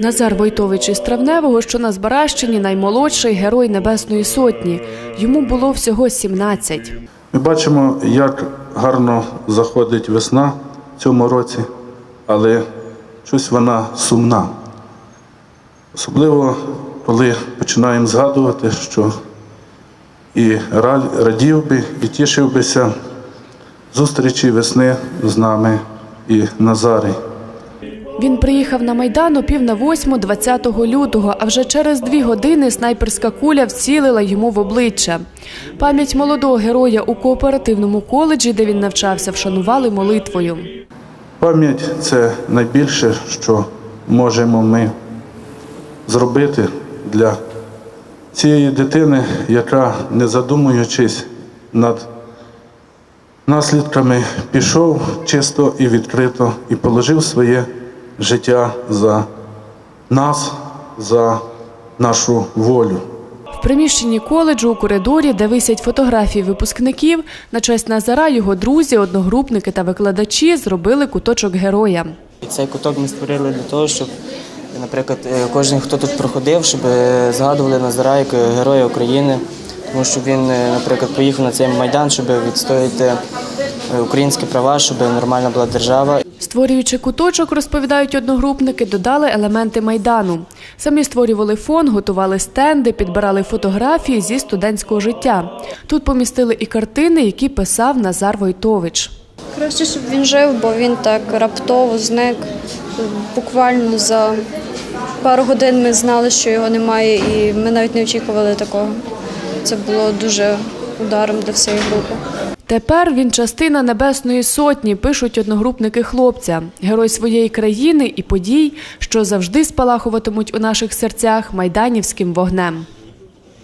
Назар Войтович із Травневого, що на Збаращині, наймолодший герой Небесної Сотні. Йому було всього 17. Ми бачимо, як гарно заходить весна в цьому році, але щось вона сумна. Особливо, коли починаємо згадувати, що і радів би, і тішив бися зустрічі весни з нами і Назарій. Він приїхав на Майдан о пів на восьму 20 лютого, а вже через дві години снайперська куля вцілила йому в обличчя. Пам'ять молодого героя у кооперативному коледжі, де він навчався, вшанували молитвою. Пам'ять це найбільше, що можемо ми зробити для цієї дитини, яка, не задумуючись над наслідками, пішов чисто і відкрито і положив своє життя за нас, за нашу волю. В приміщенні коледжу у коридорі, де висять фотографії випускників, на честь Назара його друзі, одногрупники та викладачі зробили куточок героя. І цей куток ми створили для того, щоб, наприклад, е, кожен, хто тут проходив, щоб е, згадували Назара як е, героя України, тому що він, наприклад, поїхав на цей майдан, щоб відстояти українські права, щоб нормальна була держава. Створюючи куточок, розповідають одногрупники, додали елементи майдану. Самі створювали фон, готували стенди, підбирали фотографії зі студентського життя. Тут помістили і картини, які писав Назар Войтович. Краще, щоб він жив, бо він так раптово зник. Буквально за пару годин ми знали, що його немає, і ми навіть не очікували такого. Це було дуже ударом для всієї групи. Тепер він частина Небесної Сотні, пишуть одногрупники хлопця, герой своєї країни і подій, що завжди спалахуватимуть у наших серцях майданівським вогнем.